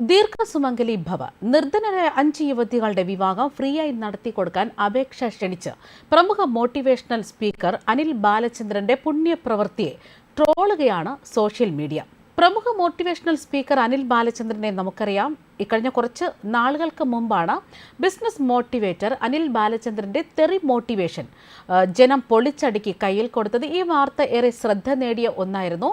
ദീർഘസുമംഗലി ഭവ. നിർധനരായ അഞ്ച് യുവതികളുടെ വിവാഹം ഫ്രീയായി നടത്തിക്കൊടുക്കാൻ അപേക്ഷ ക്ഷണിച്ച് പ്രമുഖ മോട്ടിവേഷണൽ സ്പീക്കർ അനിൽ ബാലചന്ദ്രന്റെ പുണ്യപ്രവൃത്തിയെ ട്രോളുകയാണ് സോഷ്യൽ മീഡിയ. പ്രമുഖ മോട്ടിവേഷണൽ സ്പീക്കർ അനിൽ ബാലചന്ദ്രനെ നമുക്കറിയാം. ഇക്കഴിഞ്ഞ കുറച്ച് നാളുകൾക്ക് മുമ്പാണ് ബിസിനസ് മോട്ടിവേറ്റർ അനിൽ ബാലചന്ദ്രന്റെ തെറി മോട്ടിവേഷൻ ജനം പൊളിച്ചടുക്കി കയ്യിൽ കൊടുത്തത്. ഈ വാർത്ത ഏറെ ശ്രദ്ധ നേടിയ ഒന്നായിരുന്നു.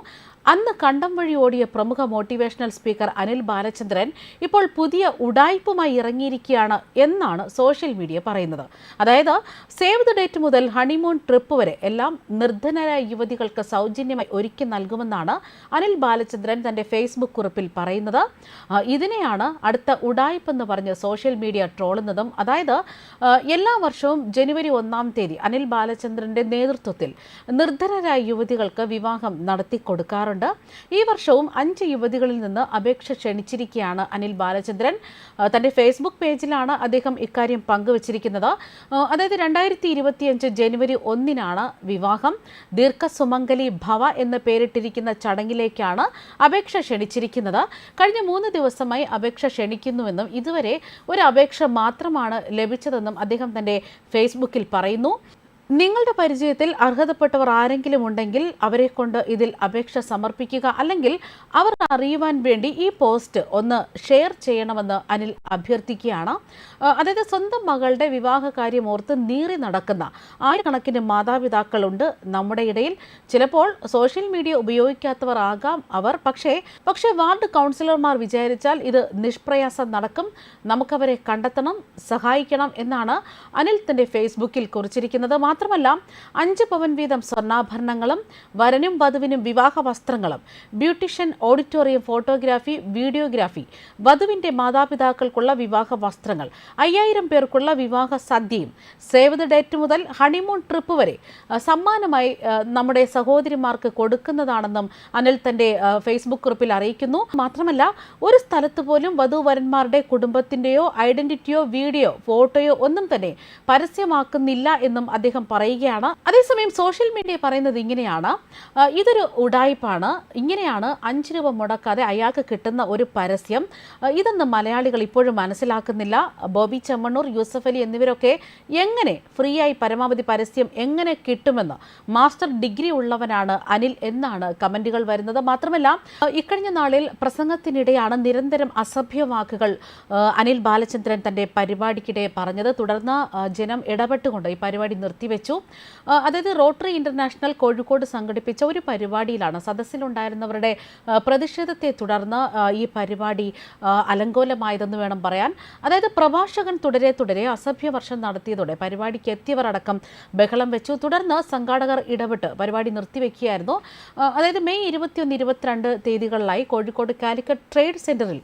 അന്ന് കണ്ടം വഴി ഓടിയ പ്രമുഖ മോട്ടിവേഷണൽ സ്പീക്കർ അനിൽ ബാലചന്ദ്രൻ ഇപ്പോൾ പുതിയ ഉടായ്പുമായി ഇറങ്ങിയിരിക്കുകയാണ് എന്നാണ് സോഷ്യൽ മീഡിയ പറയുന്നത്. അതായത് സേവ് ദ ഡേറ്റ് മുതൽ ഹണിമൂൺ ട്രിപ്പ് വരെ എല്ലാം നിർധനരായ യുവതികൾക്ക് സൗജന്യമായി ഒരുക്കി നൽകുമെന്നാണ് അനിൽ ബാലചന്ദ്രൻ തന്റെ ഫേസ്ബുക്ക് കുറിപ്പിൽ പറയുന്നത്. ഇതിനെയാണ് അടുത്ത ഉടായ്പ എന്ന് പറഞ്ഞ് സോഷ്യൽ മീഡിയ ട്രോളുന്നതും അതായത് എല്ലാ വർഷവും ജനുവരി ഒന്നാം തീയതി അനിൽ ബാലചന്ദ്രന്റെ നേതൃത്വത്തിൽ നിർധനരായ യുവതികൾക്ക് വിവാഹം നടത്തി കൊടുക്കാറുണ്ട് ഈ വർഷവും അഞ്ച് യുവതികളിൽ നിന്ന് അപേക്ഷ ക്ഷണിച്ചിരിക്കുകയാണ് അനിൽ ബാലചന്ദ്രൻ. തന്റെ ഫേസ്ബുക്ക് പേജിലാണ് അദ്ദേഹം ഇക്കാര്യം പങ്കുവച്ചിരിക്കുന്നത്. അതായത് രണ്ടായിരത്തി ഇരുപത്തിയഞ്ച് ജനുവരി ഒന്നിനാണ് വിവാഹം. ദീർഘസുമംഗലി ഭവ എന്ന് പേരിട്ടിരിക്കുന്ന ചടങ്ങിലേക്കാണ് അപേക്ഷ ക്ഷണിച്ചിരിക്കുന്നത്. കഴിഞ്ഞ മൂന്ന് ദിവസമായി അപേക്ഷ ക്ഷണിക്കുന്നുവെന്നും ഇതുവരെ ഒരു അപേക്ഷ മാത്രമാണ് ലഭിച്ചതെന്നും അദ്ദേഹം തന്റെ ഫേസ്ബുക്കിൽ പറയുന്നു. നിങ്ങളുടെ പരിചയത്തിൽ അർഹതപ്പെട്ടവർ ആരെങ്കിലും ഉണ്ടെങ്കിൽ അവരെ കൊണ്ട് ഇതിൽ അപേക്ഷ സമർപ്പിക്കുക. അല്ലെങ്കിൽ അവർ അറിയുവാൻ വേണ്ടി ഈ പോസ്റ്റ് ഒന്ന് ഷെയർ ചെയ്യണമെന്ന് അനിൽ അഭ്യർത്ഥിക്കുകയാണ്. അതായത് സ്വന്തം മകളുടെ വിവാഹ കാര്യം ഓർത്ത് നീറി നടക്കുന്ന ആയിരക്കണക്കിന് മാതാപിതാക്കളുണ്ട് നമ്മുടെ ഇടയിൽ. ചിലപ്പോൾ സോഷ്യൽ മീഡിയ ഉപയോഗിക്കാത്തവർ ആകാം അവർ. പക്ഷേ പക്ഷേ വാർഡ് കൗൺസിലർമാർ വിചാരിച്ചാൽ ഇത് നിഷ്പ്രയാസം നടക്കും. നമുക്കവരെ കണ്ടെത്തണം സഹായിക്കണം എന്നാണ് അനിൽ തന്റെ ഫേസ്ബുക്കിൽ കുറിച്ചിരിക്കുന്നത്. മാത്രമല്ല അഞ്ച് പവൻ വീതം സ്വർണാഭരണങ്ങളും വരനും വധുവിനും വിവാഹ വസ്ത്രങ്ങളും ബ്യൂട്ടീഷ്യൻ ഓഡിറ്റോറിയം ഫോട്ടോഗ്രാഫി വീഡിയോഗ്രാഫി വധുവിന്റെ മാതാപിതാക്കൾക്കുള്ള വിവാഹ വസ്ത്രങ്ങൾ അയ്യായിരം പേർക്കുള്ള വിവാഹ സദ്യയും സേവ് ദ ഡേറ്റ് മുതൽ ഹണിമൂൺ ട്രിപ്പ് വരെ സമ്മാനമായി നമ്മുടെ സഹോദരിമാർക്ക് കൊടുക്കുന്നതാണെന്നും അനിൽ തന്റെ ഫേസ്ബുക്ക് കുറിപ്പിൽ അറിയിക്കുന്നു. മാത്രമല്ല ഒരു സ്ഥലത്ത് പോലും വധുവരന്മാരുടെ കുടുംബത്തിന്റെയോ ഐഡന്റിറ്റിയോ വീഡിയോ ഫോട്ടോയോ ഒന്നും തന്നെ പരസ്യമാക്കുന്നില്ല എന്നും അദ്ദേഹം പറയുകയാണ്. അതേസമയം സോഷ്യൽ മീഡിയ പറയുന്നത് ഇങ്ങനെയാണ്. ഇതൊരു ഉടായ്പാണ് ഇങ്ങനെയാണ് അഞ്ച് രൂപ മുടക്കാതെ അയാൾക്ക് കിട്ടുന്ന ഒരു പരസ്യം. ഇതെന്ന് മലയാളികൾ ഇപ്പോഴും മനസ്സിലാക്കുന്നില്ല. ബോബി ചെമ്മണ്ണൂർ യൂസഫ് അലി എന്നിവരൊക്കെ എങ്ങനെ ഫ്രീ ആയി പരമാവധി പരസ്യം എങ്ങനെ കിട്ടുമെന്ന് മാസ്റ്റർ ഡിഗ്രി ഉള്ളവനാണ് അനിൽ എന്നാണ് കമന്റുകൾ വരുന്നത്. മാത്രമല്ല ഇക്കഴിഞ്ഞ നാളിൽ പ്രസംഗത്തിനിടെയാണ് നിരന്തരം അസഭ്യ വാക്കുകൾ അനിൽ ബാലചന്ദ്രൻ തന്റെ പരിപാടിക്കിടെ പറഞ്ഞത്. തുടർന്ന് ജനം ഇടപെട്ടുകൊണ്ട് ഈ പരിപാടി നിർത്തിവെച്ചു. ആ, അതായത് റോട്ടറി ഇന്റർനാഷണൽ കോഴിക്കോട് സംഘടിപ്പിച്ച ഒരു പരിപാടിയിലാണ് സദസ്സിലുണ്ടായിരുന്നവരുടെ പ്രതിഷേധത്തെ തുടർന്ന് ഈ പരിപാടി അലങ്കോലമായതെന്ന് വേണം പറയാൻ. അതായത് പ്രഭാഷകൻ തുടരെ തുടരെ അസഭ്യവർഷം നടത്തിയതോടെ പരിപാടിക്ക് എത്തിയവർ അടക്കം ബഹളം വെച്ചു. തുടർന്ന് സംഘാടകർ ഇടപെട്ട് പരിപാടി നിർത്തിവെക്കുകയായിരുന്നു. അതായത് മെയ് ഇരുപത്തിയൊന്ന് ഇരുപത്തിരണ്ട് തീയതികളിലായി കോഴിക്കോട് കാലിക്കറ്റ് ട്രേഡ് സെന്ററിൽ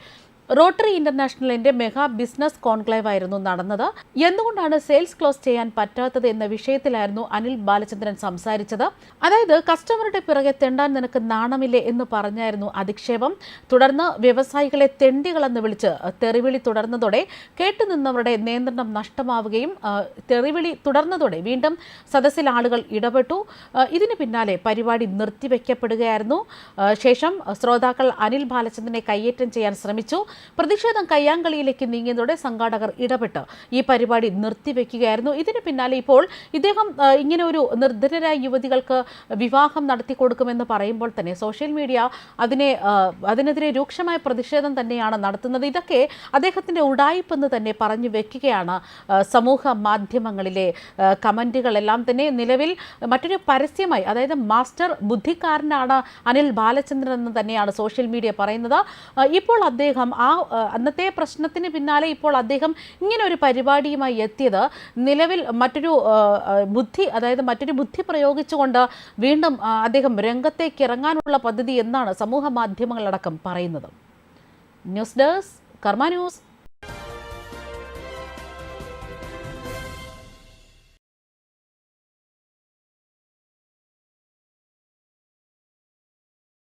റോട്ടറി ഇന്റർനാഷണലിന്റെ മെഗാ ബിസിനസ് കോൺക്ലേവ് ആയിരുന്നു നടന്നത്. എന്തുകൊണ്ടാണ് സെയിൽസ് ക്ലോസ് ചെയ്യാൻ പറ്റാത്തത് എന്ന വിഷയത്തിലായിരുന്നു അനിൽ ബാലചന്ദ്രൻ സംസാരിച്ചത്. അതായത് കസ്റ്റമറുടെ പിറകെ തെണ്ടാൻ നിനക്ക് നാണമില്ലേ എന്ന് പറഞ്ഞായിരുന്നു അധിക്ഷേപം. തുടർന്ന് വ്യവസായികളെ തെണ്ടികളെന്ന് വിളിച്ച് തെറിവിളി തുടർന്നതോടെ കേട്ടുനിന്നവരുടെ നിയന്ത്രണം നഷ്ടമാവുകയും തെറിവിളി തുടർന്നതോടെ വീണ്ടും സദസ്സിൽ ആളുകൾ ഇടപെട്ടു. ഇതിന് പിന്നാലെ പരിപാടി നിർത്തിവെക്കപ്പെടുകയായിരുന്നു. ശേഷം ശ്രോതാക്കൾ അനിൽ ബാലചന്ദ്രനെ കയ്യേറ്റം ചെയ്യാൻ ശ്രമിച്ചു. പ്രതിഷേധം കയ്യാങ്കളിയിലേക്ക് നീങ്ങിയതോടെ സംഘാടകർ ഇടപെട്ട് ഈ പരിപാടി നിർത്തിവെക്കുകയായിരുന്നു. ഇതിന് പിന്നാലെ ഇപ്പോൾ ഇദ്ദേഹം ഇങ്ങനെ ഒരു നിർധനരായ യുവതികൾക്ക് വിവാഹം നടത്തി കൊടുക്കുമെന്ന് പറയുമ്പോൾ തന്നെ സോഷ്യൽ മീഡിയ അതിനെ അതിനെതിരെ രൂക്ഷമായ പ്രതിഷേധം തന്നെയാണ് നടത്തുന്നത്. ഇതൊക്കെ അദ്ദേഹത്തിന്റെ ഉടായ്പെന്ന് തന്നെ പറഞ്ഞു വെക്കുകയാണ് സമൂഹ മാധ്യമങ്ങളിലെ കമന്റുകളെല്ലാം തന്നെ. നിലവിൽ മറ്റൊരു പരസ്യമായി അതായത് മാസ്റ്റർ ബുദ്ധിക്കാരനാണ് അനിൽ ബാലചന്ദ്രൻ എന്ന് തന്നെയാണ് സോഷ്യൽ മീഡിയ പറയുന്നത്. ഇപ്പോൾ അദ്ദേഹം ആ ആ, അന്നത്തെ പ്രശ്നത്തിന് പിന്നാലെ ഇപ്പോൾ അദ്ദേഹം ഇങ്ങനെ ഒരു പരിപാടിയുമായി എത്തിയത്. നിലവിൽ മറ്റൊരു ബുദ്ധി അതായത് മറ്റൊരു ബുദ്ധി പ്രയോഗിച്ചുകൊണ്ട് വീണ്ടും അദ്ദേഹം രംഗത്തേക്ക് ഇറങ്ങാനുള്ള പദ്ധതി എന്നാണ് സമൂഹ മാധ്യമങ്ങളടക്കം പറയുന്നത്. News desk Karma news.